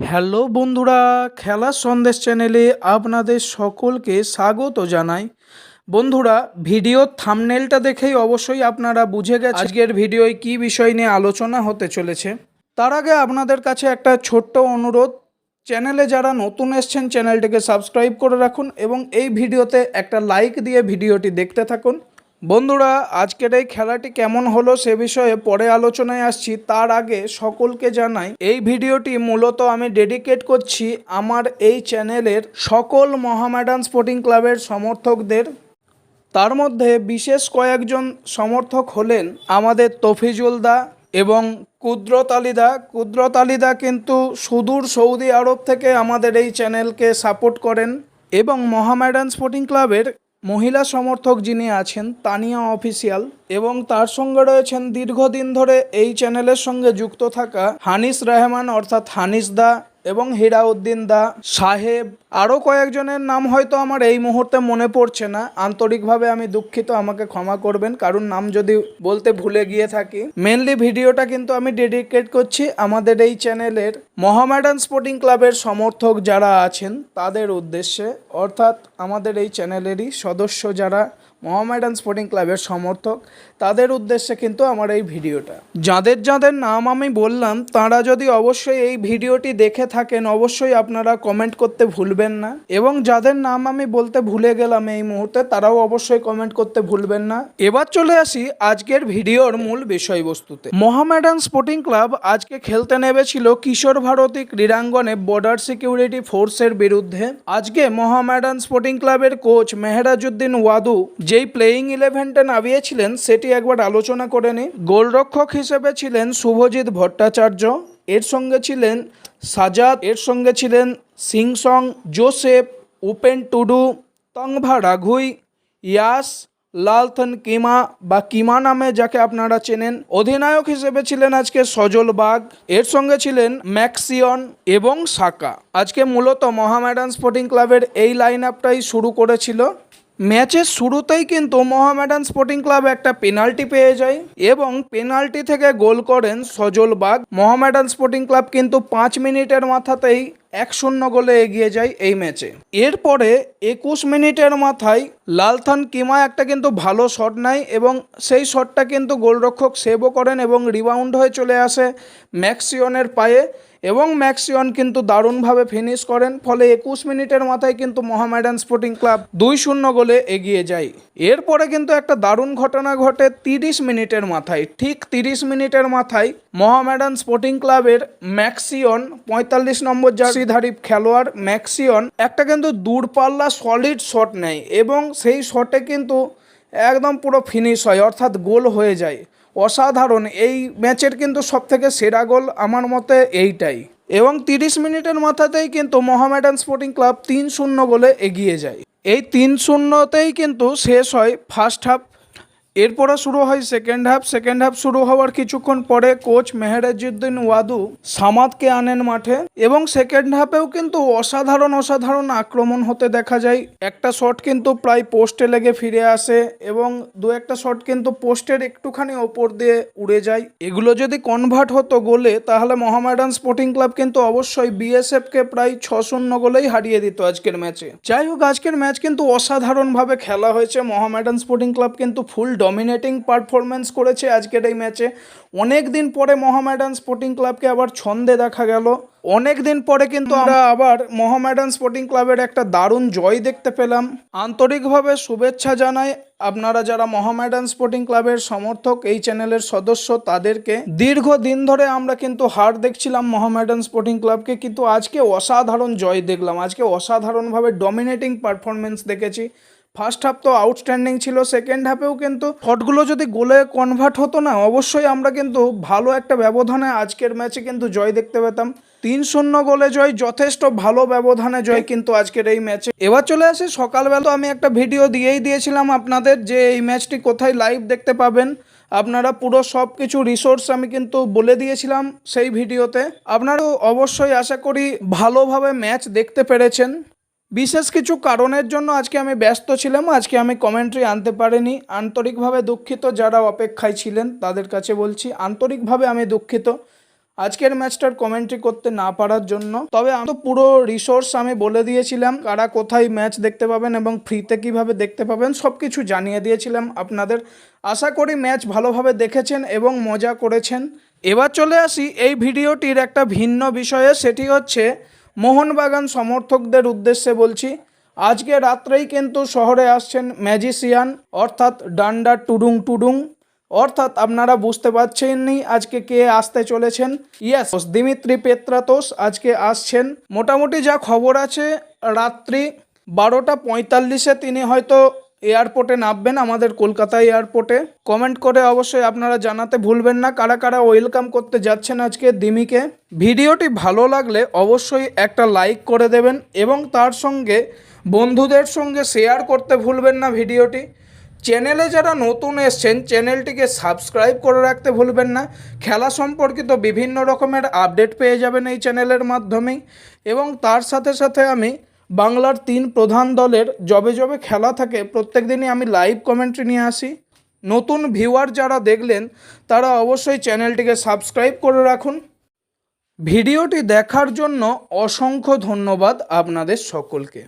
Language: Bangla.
হ্যালো বন্ধুরা খেলার সন্দেশ চ্যানেলে আপনাদের সকলকে স্বাগত জানাই। বন্ধুরা ভিডিওর থামনেলটা দেখেই অবশ্যই আপনারা বুঝে গেছেন আজকের ভিডিওয় কী বিষয় নিয়ে আলোচনা হতে চলেছে। তার আগে আপনাদের কাছে একটা ছোট্ট অনুরোধ, চ্যানেলে যারা নতুন এসছেন, চ্যানেলটিকে সাবস্ক্রাইব করে রাখুন এবং এই ভিডিওতে একটা লাইক দিয়ে ভিডিওটি দেখতে থাকুন। বন্ধুরা, আজকের এই খেলাটি কেমন হলো সে বিষয়ে পরে আলোচনায় আসছি। তার আগে সকলকে জানাই, এই ভিডিওটি মূলত আমি ডেডিকেট করছি আমার এই চ্যানেলের সকল মহামেডান স্পোর্টিং ক্লাবের সমর্থকদের। তার মধ্যে বিশেষ কয়েকজন সমর্থক হলেন আমাদের তফিজুল দা এবং কুদরত আলীদা কুদরত আলীদা কিন্তু সুদূর সৌদি আরব থেকে আমাদের এই চ্যানেলকে সাপোর্ট করেন এবং মোহামেডান স্পোর্টিং ক্লাবের মহিলা সমর্থক যিনি আছেন, তানিয়া অফিসিয়াল, এবং তার সঙ্গে রয়েছেন দীর্ঘদিন ধরে এই চ্যানেলের সঙ্গে যুক্ত থাকা হানিস রহমান, অর্থাৎ হানিস দা এবং হিরাউদ্দিন দা সাহেব আরও কয়েকজনের নাম হয়তো আমার এই মুহূর্তে মনে পড়ছে না। আন্তরিকভাবে আমি দুঃখিত, আমাকে ক্ষমা করবেন। কারণ নাম যদি বলতে ভুলে গিয়ে থাকি। মেনলি ভিডিওটা কিন্তু আমি ডেডিকেট করছি আমাদের এই চ্যানেলের মোহামেডান স্পোর্টিং ক্লাবের সমর্থক যারা আছেন, তাদের উদ্দেশ্যে। অর্থাৎ আমাদের এই চ্যানেলেরই সদস্য যারা মোহামেডান স্পোর্টিং ক্লাবের সমর্থক তাদের উদ্দেশ্যে কিন্তু আমার এই ভিডিওটা। যাদের যাদের নাম আমি বললাম, তারা যদি অবশ্যই এই ভিডিওটি দেখে থাকেন, অবশ্যই আপনারা কমেন্ট করতে ভুলবেন না। এবং যাদের নাম আমি বলতে ভুলে গেলাম এই মুহূর্তে, তারাও অবশ্যই কমেন্ট করতে ভুলবেন না। এবার চলে আসি আজকের ভিডিওর মূল বিষয়বস্তুতে। মোহামেডান স্পোর্টিং ক্লাব আজকে খেলতে নেমেছিল কিশোর ভারতী ক্রীড়াঙ্গনে বর্ডার সিকিউরিটি ফোর্সের বিরুদ্ধে। আজকে মোহামেডান স্পোর্টিং ক্লাবের কোচ মেহরাজউদ্দিন ওয়াদু যেই প্লেয়িং ইলেভেনটা নামিয়েছিলেন, সেটি একবার আলোচনা করে নিই গোলরক্ষক হিসেবে ছিলেন শুভজিৎ ভট্টাচার্য, এর সঙ্গে ছিলেন সাজাদ, এর সঙ্গে ছিলেন সিংসং, জোসেফ, উপেন টুডু, তংভা রাঘুই, ইয়াস, লালথন কিমা বা কিমা নামে যাকে আপনারা চেনেন। অধিনায়ক হিসেবে ছিলেন আজকে সজল বাগ, এর সঙ্গে ছিলেন ম্যাক্সিয়ন এবং সাকা। আজকে মূলত মোহামেডান স্পোর্টিং ক্লাবের এই লাইন আপটাই শুরু করেছিল। ম্যাচের শুরুতেই কিন্তু মোহামেডান স্পোর্টিং ক্লাব একটা পেনাল্টি পেয়ে যায় এবং পেনাল্টি থেকে গোল করেন সজল বাগ। মোহামেডান স্পোর্টিং ক্লাব কিন্তু পাঁচ মিনিটের মাথাতেই এক শূন্য গোলে এগিয়ে যায় এই ম্যাচে। এরপরে একুশ মিনিটের মাথায় লালথান কিমা একটা কিন্তু ভালো শট নেয় এবং সেই শটটা কিন্তু গোলরক্ষক সেভও করেন এবং রিবাউন্ড হয়ে চলে আসে ম্যাক্সিয়নের পায়ে। এবং ম্যাক্সিয়ন কিন্তু দারুণভাবে ফিনিশ করেন, ফলে একুশ মিনিটের মাথায় কিন্তু মোহামেডান স্পোর্টিং ক্লাব দুই শূন্য গোলে এগিয়ে যায়। এরপরে কিন্তু একটা দারুণ ঘটনা ঘটে তিরিশ মিনিটের মাথায়। ঠিক তিরিশ মিনিটের মাথায় মোহামেডান স্পোর্টিং ক্লাবের ম্যাক্সিয়ন পঁয়তাল্লিশ নম্বর জার্সিধারী খেলোয়াড় ম্যাক্সিয়ন একটা কিন্তু দূরপাল্লা সলিড শট নেয় এবং সেই শটে কিন্তু একদম পুরো ফিনিশ হয়, অর্থাৎ গোল হয়ে যায়। অসাধারণ। এই ম্যাচের কিন্তু সবথেকে সেরা গোল আমার মতে এইটাই। এবং তিরিশ মিনিটের মাথাতেই কিন্তু মোহামেডান স্পোর্টিং ক্লাব তিন শূন্য গোলে এগিয়ে যায়। এই তিন শূন্যতেই কিন্তু শেষ হয় ফার্স্ট হাফ এরপরে শুরু হয় সেকেন্ড হাফ সেকেন্ড হাফ শুরু হওয়ার কিছুক্ষণ পরে কোচ মেহরাজউদ্দিন ওয়াদু সামাদকে আনেন মাঠে এবং সেকেন্ড হাফেও কিন্তু অসাধারণ অসাধারণ আক্রমণ হতে দেখা যায়। একটা শট কিন্তু প্রায় পোস্টে লেগে ফিরে আসে এবং দু একটা শট কিন্তু পোস্টের একটুখানি ওপর দিয়ে উড়ে যায়। এগুলো যদি কনভার্ট হতো গোলে, তাহলে মোহামেডান স্পোর্টিং ক্লাব কিন্তু অবশ্যই বিএসএফকে প্রায় ছ শূন্য গোলেই হারিয়ে দিত আজকের ম্যাচে যাই হোক, আজকের ম্যাচ কিন্তু অসাধারণভাবে খেলা হয়েছে। মোহামেডান স্পোর্টিং ক্লাব কিন্তু ফুল ডমিনেটিং পারফরমেন্স করেছে আজকের এই ম্যাচে অনেক দিন পরে মোহামেডান স্পোর্টিং ক্লাবকে আবার ছন্দে দেখা গেল। অনেক দিন পরে কিন্তু আমরা আবার মোহামেডান স্পোর্টিং ক্লাবের একটা দারুণ জয় দেখতে পেলাম। আন্তরিকভাবে শুভেচ্ছা জানাই আপনারা যারা মোহামেডান স্পোর্টিং ক্লাবের সমর্থক এই চ্যানেলের সদস্য তাদেরকে। দীর্ঘ দিন ধরে আমরা কিন্তু হার দেখছিলাম মোহামেডান স্পোর্টিং ক্লাবকে কিন্তু আজকে অসাধারণ জয় দেখলাম। আজকে অসাধারণভাবে ডমিনেটিং পারফরমেন্স দেখেছি। ফার্স্ট হাফ তো আউটস্ট্যান্ডিং ছিল সেকেন্ড হাফেও কিন্তু শটগুলো যদি গোলে কনভার্ট হতো না অবশ্যই আমরা কিন্তু ভালো একটা ব্যবধানে আজকের ম্যাচে কিন্তু জয় দেখতে পেতাম। তিন শূন্য গোলে জয় যথেষ্ট ভালো ব্যবধানে জয় কিন্তু আজকের এই ম্যাচে এবার চলে আসি সকালবেলা আমি একটা ভিডিও দিয়েই দিয়েছিলাম আপনাদের যে এই ম্যাচটি কোথায় লাইভ দেখতে পাবেন। আপনারা পুরো সব কিছু রিসোর্স আমি কিন্তু বলে দিয়েছিলাম সেই ভিডিওতে আপনারাও অবশ্যই আশা করি ভালোভাবে ম্যাচ দেখতে পেরেছেন। বিশেষ কিছু কারণের জন্য আজকে আমি ব্যস্ত ছিলাম, আজকে আমি কমেন্ট্রি আনতে পারিনি। আন্তরিকভাবে দুঃখিত যারা অপেক্ষায় ছিলেন, তাদের কাছে বলছি, আন্তরিকভাবে আমি দুঃখিত আজকের ম্যাচটার কমেন্ট্রি করতে না পারার জন্য। তবে আমি তো পুরো রিসোর্স আমি বলে দিয়েছিলাম, কারা কোথায় ম্যাচ দেখতে পাবেন এবং ফ্রিতে কীভাবে দেখতে পাবেন সব কিছু জানিয়ে দিয়েছিলাম আপনাদের। আশা করি ম্যাচ ভালোভাবে দেখেছেন এবং মজা করেছেন। এবার চলে আসি এই ভিডিওটির একটা ভিন্ন বিষয়ে, সেটি হচ্ছে মোহনবাগান সমর্থকদের উদ্দেশ্যে বলছি, আজকে রাত্রেই কিন্তু শহরে আসছেন ম্যাজিসিয়ান অর্থাৎ ডান্ডা টুডুং টুডুং। অর্থাৎ আপনারা বুঝতে পারছেননি আজকে কে আসতে চলেছেন। ইয়াস দিমিত্রি পেত্রাতোস আজকে আসছেন। মোটামুটি যা খবর আছে, রাত্রি বারোটা পঁয়তাল্লিশে তিনি হয়তো এয়ারপোর্টে নামবেন আমাদের কলকাতা এয়ারপোর্টে। কমেন্ট করে অবশ্যই আপনারা জানাতে ভুলবেন না। কারা কারা ওয়েলকাম করতে যাচ্ছেন আজকে দিমিকে, ভিডিওটি ভালো লাগলে অবশ্যই একটা লাইক করে দেবেন এবং তার সঙ্গে বন্ধুদের সঙ্গে শেয়ার করতে ভুলবেন না ভিডিওটি। চ্যানেলে যারা নতুন এসছেন, চ্যানেলটিকে সাবস্ক্রাইব করে রাখতে ভুলবেন না। খেলা সম্পর্কিত বিভিন্ন রকমের আপডেট পেয়ে যাবেন এই চ্যানেলের মাধ্যমেই। এবং তার সাথে সাথে আমি বাংলার তিন প্রধান দলের জবে জবে খেলা থাকে, প্রত্যেক দিনই আমি লাইভ কমেন্ট্রি নিয়ে আসি। নতুন ভিউয়ার যারা দেখলেন, তারা অবশ্যই চ্যানেলটিকে সাবস্ক্রাইব করে রাখুন। ভিডিওটি দেখার জন্য অসংখ্য ধন্যবাদ আপনাদের সকলকে।